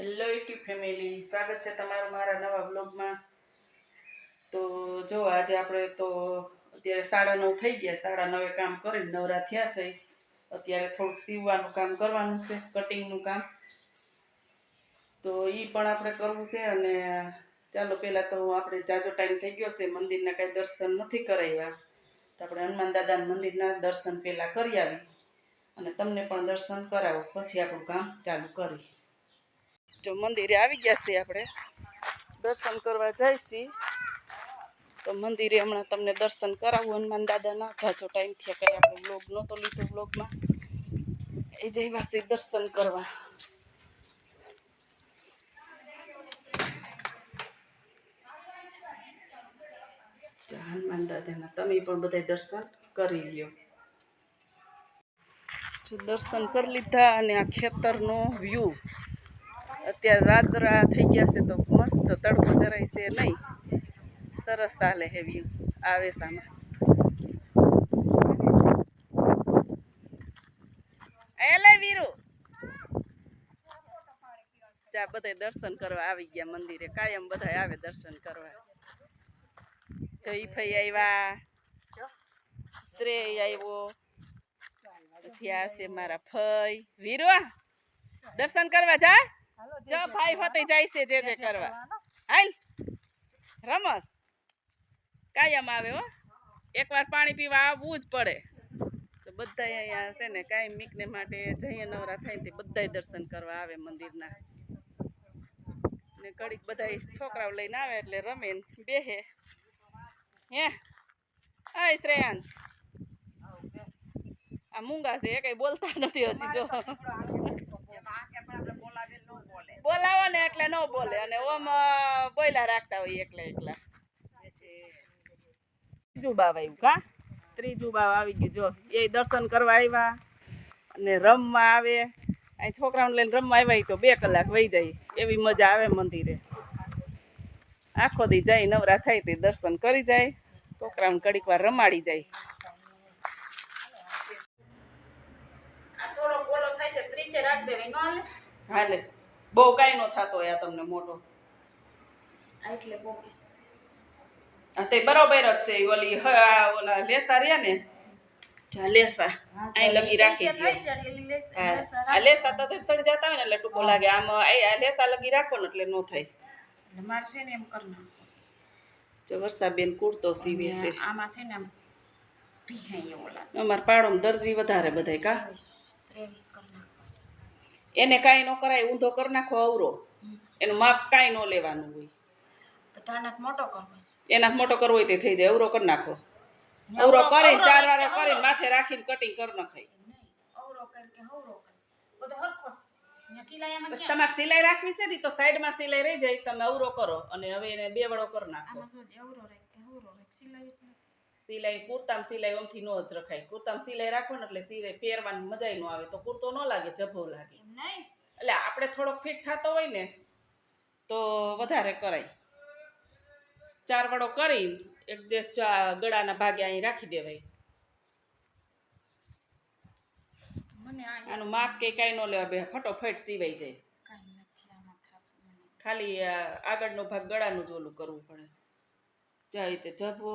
Hello YouTube family સ્વાગત છે તમારું મારા નવા બ્લોગમાં તો જો આજે આપણે તો અત્યારે સાડા નવ થઈ ગયા. સાડા નવે કામ કરીને નવરા થયા છે. અત્યારે થોડુંક સીવવાનું કામ કરવાનું છે કટિંગનું કામ. તો એ પણ આપણે કરવું છે અને ચાલો પહેલાં તો આપણે જાજો ટાઈમ થઈ ગયો છે. મંદિરના કાંઈ દર્શન નથી કરાવ્યા. તો આપણે હનુમાન દાદાના મંદિરના દર્શન પહેલાં કરી આવી. અને તમને પણ દર્શન કરાવો. પછી આપણું કામ ચાલુ કરી જો મંદિરે આવી ગયા છીએ આપણે. દર્શન કરવા જઈશી તો મંદિરે હમણાં તમને દર્શન કરાવું. હનુમાન દાદાના જાજો ટાઈમ થયા કંઈ આપણે બ્લોગ નહોતો લીધો બ્લોગમાં એ જઈવા છીએ દર્શન કરવા. હનુમાન દાદાના તમે પણ બધા દર્શન કરી લ્યો. દર્શન કરી લીધા અને આ ખેતરનો વ્યૂ અત્યારે રાત્રા થઈ ગયા છે તો મસ્ત તડકો જરાય છે નહીં. સરસ ચાલે હે વ્યૂ આવે સામે એલે વીરુ. જા બધા દર્શન કરવા આવી ગયા મંદિરે. કાયમ બધા આવે દર્શન કરવા. જય ફઈ આવ્યા શ્રેય આવ્યો પછી આ છે મારા ફઈ વીરુ દર્શન કરવા જા. જો ભાઈ હોતે જાય છે જે જે કરવા. હાલ. રમસ. કાયમ આવે હો. એકવાર પાણી પીવા આવવું જ પડે. તો બધા અહીંયા છે ને કાંઈ મીકને માટે જઈએ નવરા થાય તે બધાય દર્શન કરવા આવે મંદિરના. ને ઘડીક બધા છોકરાઓ લઈને આવે એટલે રમે બેહે. હે? હા શ્રેયાંશ. આ મૂંગા છે એ કઈ બોલતા નથી હજી જો. ને બોલે અને ઓમ બોયલા રાખતા હોય એકલા એકલા. ત્રીજું બાવ આવ્યું કા? ત્રીજું બાવ આવી ગયું જો. એ દર્શન કરવા આવ્યા અને રમવા આવે. અહીં છોકરાઓને લઈને રમવા આવ્યા તો બે કલાક વહી જાય. એવી મજા આવે મંદિરે. આખો દી જાય નવરા થાય તે દર્શન કરી જાય. છોકરાઓને ઘડીક વાર રમાડી જાય. હાલે બહુ કાંઈ નો થતો હોય આ તમને મોટો એટલે તે બરોબર જ છે ઓલી હ- ઓલા લેસા રહ્યા ને લેસા અહીં લગી રાખી. હા. આ લેસા તો સડી જતા હોય ને એટલે ટૂંકો લાગે આમ લેસા લગી રાખો ને એટલે નો થાય. મારે છે ને એમ કરના જો વર્ષાબેન કુર્તો સીવે છે. આમાં છે ને આમ અમાર પાડોમાં દરજી વધારે બધાય કા? ત્રેવીસ ત્રેવીસ કરના એને કાંઈ ન કરાય ઊંધો કરી નાખો અવરો એનું માપ કાંઈ ન લેવાનું હોય. મોટો કરવો છે એના મોટો કરવો હોય તે થઈ જાય અવરો કરી નાખો. અવરો કરી ચાર વાળા કરીને માથે રાખીને કટિંગ કરી નખાય અવરો કર કે બધો હરખો જ છે. ને સિલાઈમાં બસ તમારે સિલાઈ રાખવી છે ને તો સાઈડમાં સિલાઈ રહી જાય તમે અવરો કરો અને હવે એને બે વડો કરી નાખો? અવરો રાખ કે હવરો રાખ સિલાઈ સિલાઈ કુર્તામાં સિલાઈ ઓમથી નો જ રખાય. કુર્તામાં સિલાઈ રાખો ને એટલે સિલાઈ પહેરવાની મજા ન આવે. તો કુર્તો ન લાગે જભો લાગે. એટલે આપણે થોડોક ફિટ થતો હોય ને તો વધારે કરાય. ચાર વડો કરી એડજસ્ટ ગળાના ભાગે અહીં રાખી દેવાય. આનું માપ કે કાંઈ ન લેવા બે ફટોફટ સીવાઈ જાય. ખાલી આગળનો ભાગ ગળાનું જ ઓલું કરવું પડે. જાય તે જભો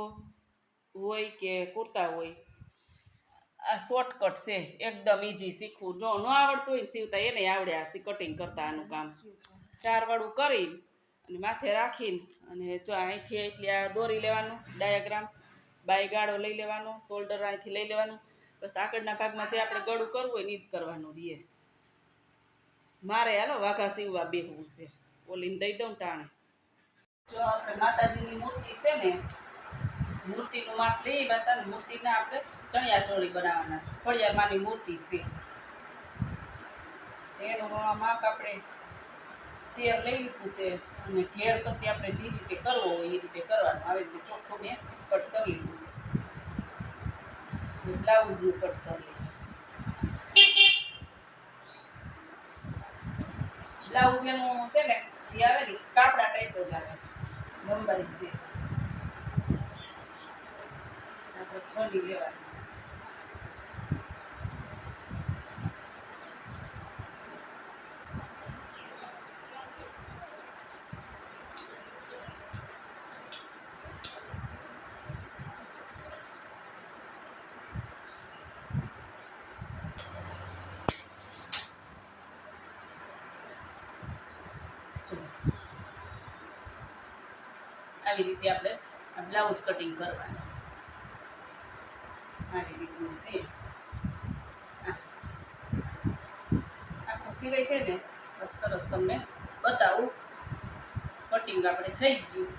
હોય કે કુર્તા હોય. આ શોર્ટકટ છે, એકદમ ઇઝી શીખવું. જો ન આવડતું હોય ને સીવતા, એને આવડે આ કટિંગ કરતા આનું કામ. ચાર વાળું કરી અને માથે રાખીને અને જો અહીંથી એટલી આ દોરી લેવાનું ડાયાગ્રામ બાય ગાળો લઈ લેવાનો શોલ્ડર અહીંથી લઈ લેવાનું. બસ આગળના ભાગમાં જે આપણે ગળું કરવું હોય ને જ કરવાનું રીએ. મારે હાલો વાઘા સીવવા બેહવું છે. ઓલીને દઈ દઉં ટાણે. જો આપણે માતાજીની મૂર્તિ છે ને મૂર્તિનું માપ લઈ ને મૂર્તિના આપણે ચણિયા ચોળી બનાવવાના છે. ખોડિયારમાંની મૂર્તિ છે. એનું માપ આપણે તેર લઈ લીધું છે અને ઘેર પછી આપણે જે રીતે કરવો હોય એ રીતે કરવાનું. આવી રીતે ચોખ્ખું મેં કટ કરી લીધું છે. બ્લાઉઝનું કટ કરી લીધું બ્લાઉઝ એનું છે ને, જે આવે ને કાપડા ટાઈપ જ આવે લંબાઈ છે. માત્ર છ લી લેવાની છે આવી રીતે આપણે બ્લાઉઝ કટિંગ કરવાનું. આવી રીતનું છે. આખું સિલાઈ છે ને બસ સરસ તમને બતાવું. કટિંગ આપણે થઈ ગયું.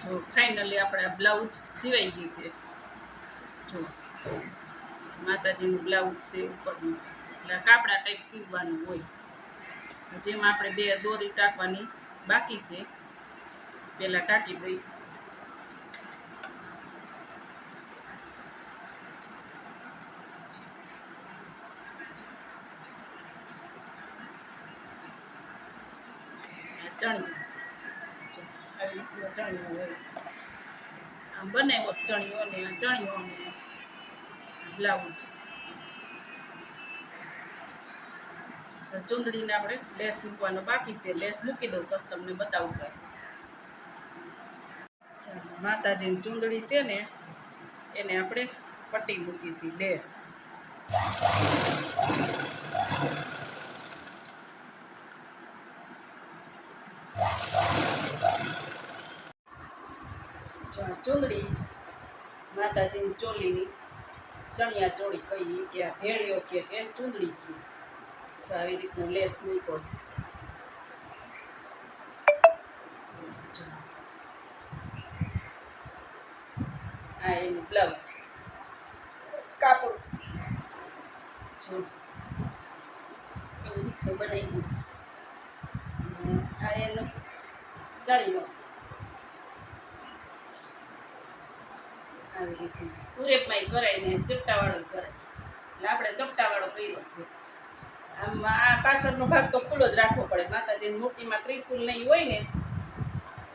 જો ફાઇનલી આપણે આ બ્લાઉઝ સિવાઈ ગયું છે. જો, માતાજીનું બ્લાઉઝ છે ઉપરનું. એટલે કાપડા ટાઈપ સીવવાનું હોય. જેમાં આપણે બે દોરી ટાંકવાની બાકી છે. પહેલાં ટાંકી દઈ. ચણિયું. આવી રીતનો ચણિયો આમ બનાવ્યો ચણિયો ને ચણિયો ને બ્લાઉઝ. ચૂંદડીને આપણે લેસ મૂકવાનો બાકી છે. લેસ મૂકી દઉં, બસ તમને બતાવું ચાલો, માતાજીની ચૂંદડી છે ને, એને આપણે પટ્ટી મૂકીશી લેસ ચાલો, ચૂંદડી, માતાજીની ચોલીની ચણિયા ચોળી કહીએ કે આ ભેળીઓ કે કે ચૂંદડી કે. તો આવી રીતનું લેસ મૂકો છે. આ એનું બ્લાઉઝ કાપડ. જો. એવી રીતનું બનાવી દઈશ. આ એનું ચણીઓ આવી રીતનું પૂરેપમાં કરાય ને ચપટાવાળો કરાય એટલે આપણે ચપટાવાળો કર્યો છે. આમ આ પાછળનો ભાગ તો ખુલ્લો જ રાખવો પડે. માતાજીની મૂર્તિમાં ત્રિશુલ નહીં હોય ને,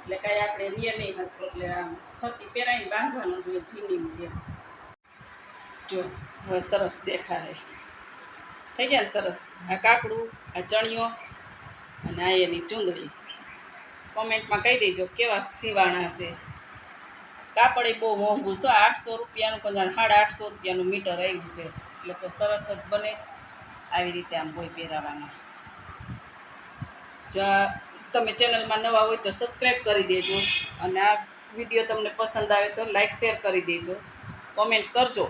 એટલે કાંઈ આપણે રીએ નહીં હતું એટલે આમ ફરતી પહેરાઈને બાંધવાનું જોઈએ જીમીમ જેમ. જો, હવે સરસ દેખાય. થઈ ગયા સરસ? આ કાપડું આ ચણિયો અને આ એની ચૂંદડી. કોમેન્ટમાં કહી દેજો કેવા સીવાણા છે. કાપડ એ બહુ મોંઘું. છે આઠસો રૂપિયાનું પણ સાડા આઠસો રૂપિયાનું મીટર આવ્યું છે. એટલે તો સરસ જ બને આવી રીતે આમ કોઈ પહેરાવાના. જો તમે ચેનલમાં નવા હોય તો સબસ્ક્રાઈબ કરી દેજો અને આ વીડિયો તમને પસંદ આવે તો લાઇક શેર કરી દેજો. કોમેન્ટ કરજો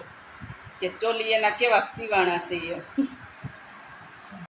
કે ચોલી એના કેવા સીવાણા છે એ